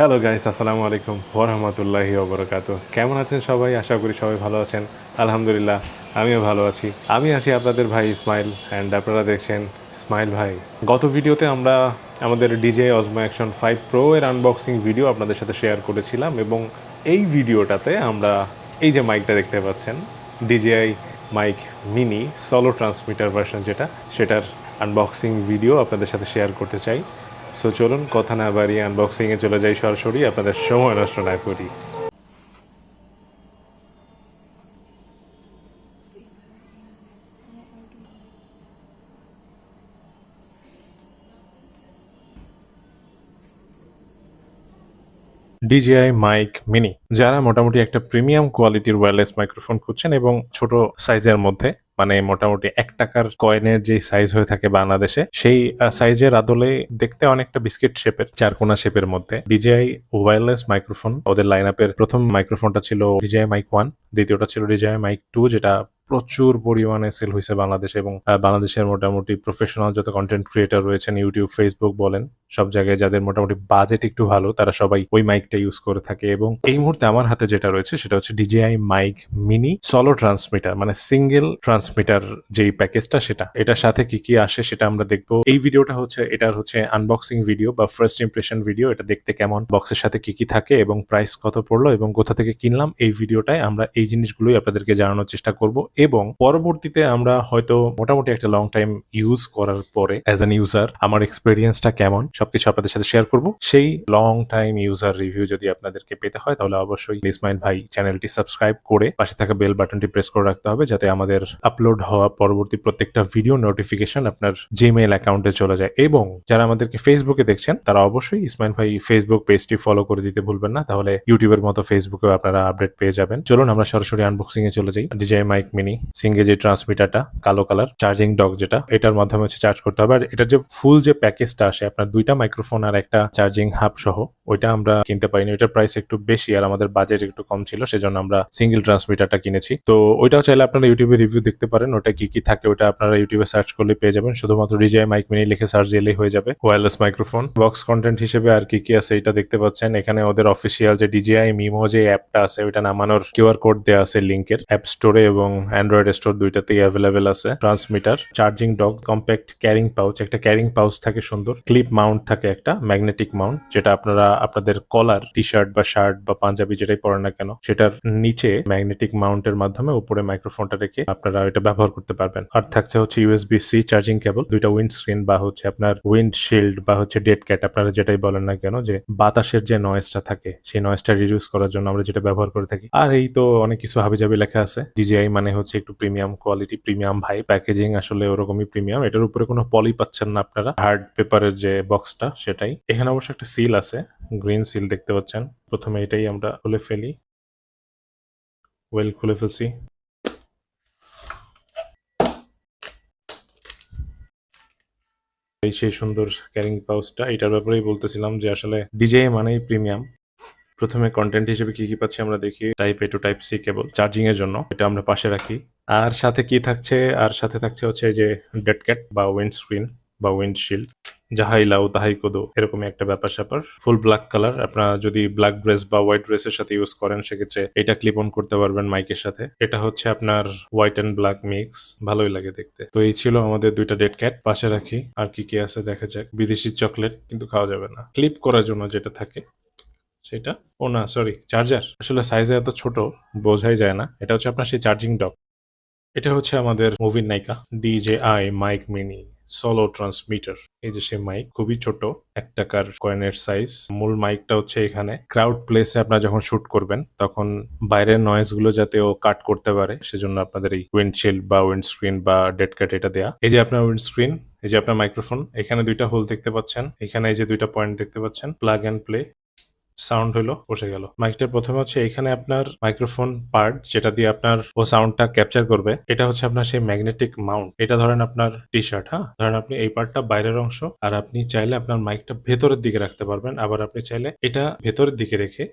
Hello guys আসসালামু আলাইকুম ওরহামতুল্লাহি ওবরাকাত কেমন আছেন সবাই? আশা করি সবাই ভালো আছেন। আলহামদুলিল্লাহ, আমিও ভালো আছি। আমি আছি আপনাদের ভাই ইসমাইল অ্যান্ড আপনারা দেখছেন ইসমাইল ভাই। গত ভিডিওতে আমরা আমাদের DJI Osmo action five pro এর আনবক্সিং ভিডিও আপনাদের সাথে শেয়ার করেছিলাম, এবং এই ভিডিওটাতে আমরা এই যে মাইকটা দেখতে পাচ্ছেন DJI mic mini solo transmitter version যেটা, সেটার আনবক্সিং ভিডিও আপনাদের সাথে শেয়ার করতে চাই। সো চলুন, কথা না বাড়িয়ে আনবক্সিংয়ে চলে যাই সরাসরি। আপনাদের সময় নষ্ট না করি। ডিজিআই মাইক মিনি যারা মোটামুটি একটা প্রিমিয়াম কোয়ালিটির ওয়্যারলেস মাইক্রোফোন খুঁজছেন এবং ছোট সাইজের মধ্যে মানে মোটামুটি এক টাকার কয়েনের যে সাইজ হয়ে থাকে বাংলাদেশে, সেই সাইজের আদলে দেখতে অনেকটা বিস্কিট শেপের চারকোনা শেপের মধ্যে। ডিজিআই ওয়্যারলেস মাইক্রোফোন ওদের লাইন আপের প্রথম মাইক্রোফোনটা ছিল ডিজিআই মাইক ওয়ান দ্বিতীয়টা ছিল ডিজিআই মাইক টু যেটা প্রচুর পরিমাণে সেল হয়েছে বাংলাদেশে এবং বাংলাদেশের মোটামুটি প্রফেশনাল যত কন্টেন্ট ক্রিয়েটার রয়েছেন ইউটিউব ফেসবুক বলেন, সব জায়গায় যাদের মোটামুটি বাজেট একটু ভালো, তারা সবাই ওই মাইকটা ইউজ করে থাকে এবং এই মুহূর্তে আমার হাতে যেটা রয়েছে সেটা হচ্ছে DJI mic mini solo transmitter মানে সিঙ্গেল ট্রান্সমিটার যেই প্যাকেজটা সেটা। এটার সাথে কি কি আসে সেটা আমরা দেখব। এই ভিডিওটা হচ্ছে, এটার হচ্ছে আনবক্সিং ভিডিও বা ফার্স্ট ইমপ্রেশন ভিডিও এটা দেখতে কেমন বক্সের সাথে কি কি থাকে এবং প্রাইস কত পড়ল এবং কোথা থেকে কিনলাম, এই ভিডিওটায় আমরা এই জিনিসগুলোই আপনাদেরকে জানানোর চেষ্টা করব। এবং পরবর্তীতে আমরা হয়তো মোটামুটি একটা লং টাইম ইউজ করার পরে অ্যাজ অ্যান ইউজার আমার এক্সপিরিয়েন্সটা কেমন, সবকিছু আপনাদের সাথে শেয়ার করব। সেই লং টাইম ইউজার রিভিউ যদি আপনাদেরকে পেতে হয়, তাহলে অবশ্যই ইসমাইল ভাই চ্যানেলটি সাবস্ক্রাইব করে পাশে থাকা বেল বাটনটি প্রেস করে রাখতে হবে, যাতে আমাদের আপলোড হওয়া পরবর্তী প্রত্যেকটা ভিডিও নোটিফিকেশন আপনার জিমেইল অ্যাকাউন্টে চলে যায়। এবং যারা আমাদেরকে ফেসবুকে দেখছেন, তারা অবশ্যই ইসমাইল ভাই ফেসবুক পেজটি ফলো করে দিতে ভুলবেন না, তাহলে ইউটিউবের মতো ফেসবুকেও আপনারা আপডেট পেয়ে যাবেন। চলুন আমরা সরাসরি আনবক্সিং এ চলে যাই। ডিজাই মাইক মিনি সিঙ্গে যে ট্রান্সমিটারটা কালো কালার চার্জিং ডক যেটা, এটার মাধ্যমে হচ্ছে চার্জ করতে হবে। আর এটার যে ফুল যে প্যাকেজটা আসে, আপনার দুইটা মাইক্রোফোন আর একটা চার্জিং হাব সহ, ওইটা আমরা কিনতে পারিনি। ওইটার প্রাইস একটু বেশি আর আমাদের বাজেট একটু কম ছিল, সেজন্য আমরা সিঙ্গেল ট্রান্সমিটারটা কিনেছি। তো ওইটাও চাইলে আপনারা ইউটিউবে রিভিউ দেখতে পারেন, ওটা কি কি থাকে ওটা আপনারা ইউটিউবে সার্চ করলে পেয়ে যাবেন। শুধুমাত্র ডিজাই মাইক মিনি লিখে সার্চ দিলেই হয়ে যাবে। ওয়্যারলেস মাইক্রোফোন বক্স কন্টেন্ট হিসেবে আর কি কি আছে এটা দেখতে পাচ্ছেন। এখানে ওদের অফিসিয়াল যে ডিজিআই মিমো যে অ্যাপটা আছে, ওইটা নামানোর কিউআর কোড দেওয়া আছে লিঙ্কের অ্যাপ স্টোরে এবং অ্যান্ড্রয়েড স্টোর দুইটাতেই অ্যাভেলেবেল আছে। Transmitter charging dock compact carrying pouch একটা ক্যারিং পাউচ থাকে সুন্দর। ক্লিপ মাউন্ট থাকে একটা ম্যাগনেটিক মাউন্ট যেটা আপনারা, আপনাদের কলার টি শার্ট বা শার্ট বা পাঞ্জাবি যেটাই পরেন না কেন, সেটার নিচে ম্যাগনেটিক মাউন্টের মাধ্যমে উপরে মাইক্রোফোনটা রেখে আপনারা এটা ব্যবহার করতে পারবেন। আর থাকছে হচ্ছে ইউএসবি সি চার্জিং কেবল দুইটা উইন্ড স্ক্রিন বা হচ্ছে আপনার উইন্ড শিল্ড বা হচ্ছে ডেড ক্যাট আপনারা যেটাই বলেন না কেন, যে বাতাসের যে নয়েজটা থাকে, সেই নয়েজটা রিডিউস করার জন্য আমরা যেটা ব্যবহার করে থাকি। আর এই তো অনেক কিছু হাবিজাবি লেখা আছে। ডিজিআই মানে হচ্ছে একটু প্রিমিয়াম কোয়ালিটি প্রিমিয়াম ভাই প্যাকেজিং আসলে ওরকমই প্রিমিয়াম এটার উপরে কোনো পলি পাচ্ছেন না আপনারা। হার্ড পেপারের যে বক্সটা সেটাই। এখানে অবশ্য একটা সিল আছে গ্রিন সিল দেখতে পাচ্ছেন। প্রথমে এটাই আমরা খুলে ফেলি। ওয়েল খুলে ফেলছি। এই সেই সুন্দর ক্যারিং পাউচটা এটার ব্যাপারেই বলতেছিলাম যে আসলে ডিজে মানেই প্রিমিয়াম প্রথমে কন্টেন্ট হিসেবে কি কি পাচ্ছি আমরা দেখি। Type A to type C cable charging এর জন্য, এটা আমরা পাশে রাখি। আর সাথে কি থাকছে? আর সাথে থাকছে হচ্ছে যে ডেড ক্যাট বা উইন্ড স্ক্রিন বা উইন্ডশিল্ড যাহাই লাও তাহাই কোদো, এরকমই একটা ব্যাপার স্যাপার। ফুল ব্ল্যাক কালার আপনারা যদি ব্ল্যাক ড্রেস বা হোয়াইট ড্রেসের সাথে ইউজ করেন, সেক্ষেত্রে এটা ক্লিপ অন করতে পারবেন মাইকের সাথে। এটা হচ্ছে আপনার হোয়াইট অ্যান্ড ব্ল্যাক মিক্স ভালোই লাগে দেখতে। তো এই ছিল আমাদের দুইটা ডেড ক্যাট পাশে রাখি। আর কি কি আছে দেখা যাক। বিদেশি চকলেট কিন্তু খাওয়া যাবে না। ক্লিপ করার জন্য যেটা থাকে সেটা? ও না সরি চার্জার আসলে সাইজে এত ছোট, বোঝাই যায় না। এটা হচ্ছে আপনার সেই চার্জিং ডক এটা হচ্ছে আমাদের মুভির নায়িকা DJI mic mini solo transmitter এই যে সে মাইক খুবই ছোট, এক টাকার কয়েনের সাইজ মূল মাইকটা হচ্ছে এখানে। ক্রাউড প্লেসে আপনারা যখন শুট করবেন, তখন বাইরের নয়েজগুলো যাতে ও কাট করতে পারে, সেজন্য আপনাদের এই উইন্ডশিল্ড বা উইন্ডস্ক্রিন বা ডেড কাট এটা দেয়া। এই যে আপনার উইন্ডস্ক্রিন এই যে আপনার মাইক্রোফোন এখানে দুইটা হোল দেখতে পাচ্ছেন। এখানে এই যে দুইটা পয়েন্ট দেখতে পাচ্ছেন প্লাগ অ্যান্ড প্লে সাউন্ড হলো বসে গেল। মাইকটা প্রথমে হচ্ছে এখানে আপনার মাইক্রোফোন পার্ট যেটা দিয়ে আপনার ও সাউন্ডটা ক্যাপচার করবে, এটা হচ্ছে আপনার সেই ম্যাগনেটিক মাউন্ট এটা ধরেন আপনার টি শার্ট হ্যাঁ? ধরেন আপনি এই পার্টটা বাইরের অংশ, আর আপনি চাইলে আপনার মাইকটা ভেতরের দিকে রাখতে পারবেন। আবার আপনি চাইলে এটা ভেতরের দিকে রেখে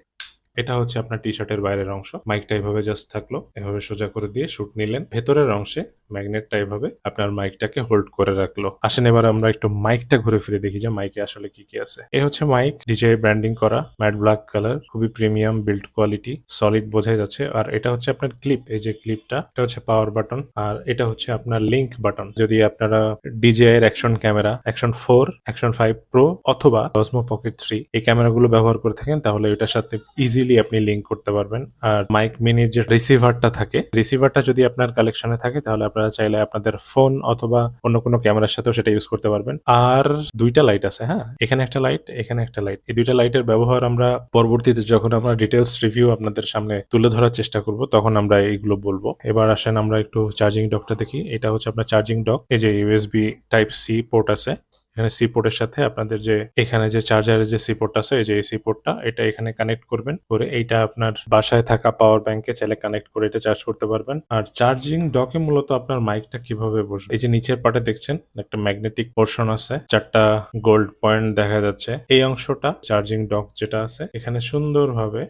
এটা হচ্ছে আপনার টি শার্টের বাইরের অংশ। মাইকটা এভাবে জাস্ট থাকল। এভাবে সোজা করে দিয়ে শুট নিলেন। ভেতরের অংশে ম্যাগনেটটা এভাবে আপনার মাইকটাকে হোল্ড করে রাখল। আসেন এবার আমরা একটু মাইকটা ঘুরে ফিরে দেখি যে মাইকে আসলে কি কি আছে। এ হচ্ছে মাইক ডিজে ব্র্যান্ডিং করা ম্যাট ব্ল্যাক কালার খুবই প্রিমিয়াম বিল্ড কোয়ালিটি সলিড বোঝাই যাচ্ছে। আর এটা হচ্ছে আপনার ক্লিপ এই যে ক্লিপটা এটা হচ্ছে পাওয়ার বাটন আর এটা হচ্ছে আপনার লিঙ্ক বাটন যদি আপনারা ডিজে এর action camera action four action five pro অথবা অসমো পকেট থ্রি এই ক্যামেরাগুলো ব্যবহার করে থাকেন, তাহলে এটার সাথে ইজিলি আপনি লিংক করতে পারবেন। আর মাইক মিনির যে রিসিভারটা থাকে রিসিভারটা যদি আপনার কালেকশনে থাকে, তাহলে আপনারা চাইলে আপনাদের ফোন অথবা অন্য কোনো ক্যামেরার সাথেও সেটা ইউজ করতে পারবেন। আর দুইটা লাইট আছে হ্যাঁ? এখানে একটা লাইট এখানে একটা লাইট এই দুইটা লাইটের ব্যবহার আমরা পরবর্তীতে যখন আমরা ডিটেলস রিভিউ আপনাদের সামনে তুলে ধরার চেষ্টা করব, তখন আমরা এইগুলো বলব। এবার আসেন আমরা একটু চার্জিং ডকটা দেখি। এটা হচ্ছে আপনার চার্জিং ডক এই যে ইউএসবি টাইপ সি পোর্ট আছে। এখানে সি পোর্টের সাথে আপনাদের যে, এখানে যে চার্জারের যে সি আছে, এই যে সি পোর্টটা এটা এখানে কানেক্ট করবেন। করে এইটা আপনার বাসায় থাকা পাওয়ার ব্যাংকে চাইলে কানেক্ট করে এটা চার্জ করতে পারবেন। আর চার্জিং ডকে মূলত আপনার মাইকটা কীভাবে বসবে? এই যে নিচের পাটে দেখছেন, একটা ম্যাগনেটিক পোর্শন আছে। চারটা গোল্ড পয়েন্ট দেখা যাচ্ছে। এই অংশটা চার্জিং ডক যেটা আছে, এখানে সুন্দরভাবে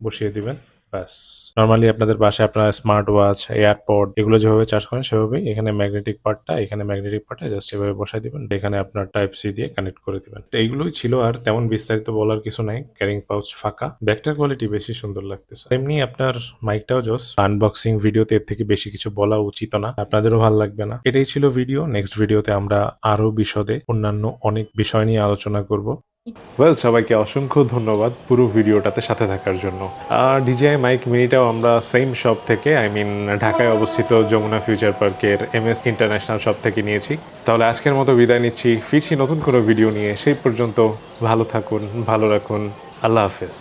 বসিয়ে দিবেন। ব্যাস। নর্মালি আপনাদের বাসায় আপনারা স্মার্ট ওয়াচ এয়ারপড এগুলো যেভাবে চার্জ করেন, সেভাবেই এখানে ম্যাগনেটিক পার্টটা এখানে ম্যাগনেটিক পার্টটা জাস্ট এভাবে বসাই দিবেন, এখানে আপনার টাইপ সি দিয়ে কানেক্ট করে দিবেন। তো এইগুলোই ছিল আর তেমন বিস্তারিত বলার কিছু নাই ক্যারিং পাউচ ফাঁকা। ব্যাগটার কোয়ালিটি বেশি সুন্দর লাগতেছে। এমনি আপনার মাইকটাও জোস আনবক্সিং ভিডিওতে এর থেকে বেশি কিছু বলা উচিত না, আপনাদেরও ভালো লাগবে না। এটাই ছিল ভিডিও নেক্সট ভিডিওতে আমরা আরও বিশদে অন্যান্য অনেক বিষয় নিয়ে আলোচনা করব। ওয়েল সবাইকে অসংখ্য ধন্যবাদ পুরো ভিডিওটাতে সাথে থাকার জন্য। আর ডিজিআই মাইক মিনিটাও আমরা সেম শপ থেকে আই মিন ঢাকায় অবস্থিত যমুনা ফিউচার পার্কের এম এস ইন্টারন্যাশনাল শপ থেকে নিয়েছি। তাহলে আজকের মতো বিদায় নিচ্ছি। ফিরছি নতুন কোনো ভিডিও নিয়ে। সেই পর্যন্ত ভালো থাকুন, ভালো রাখুন। আল্লাহ হাফেজ।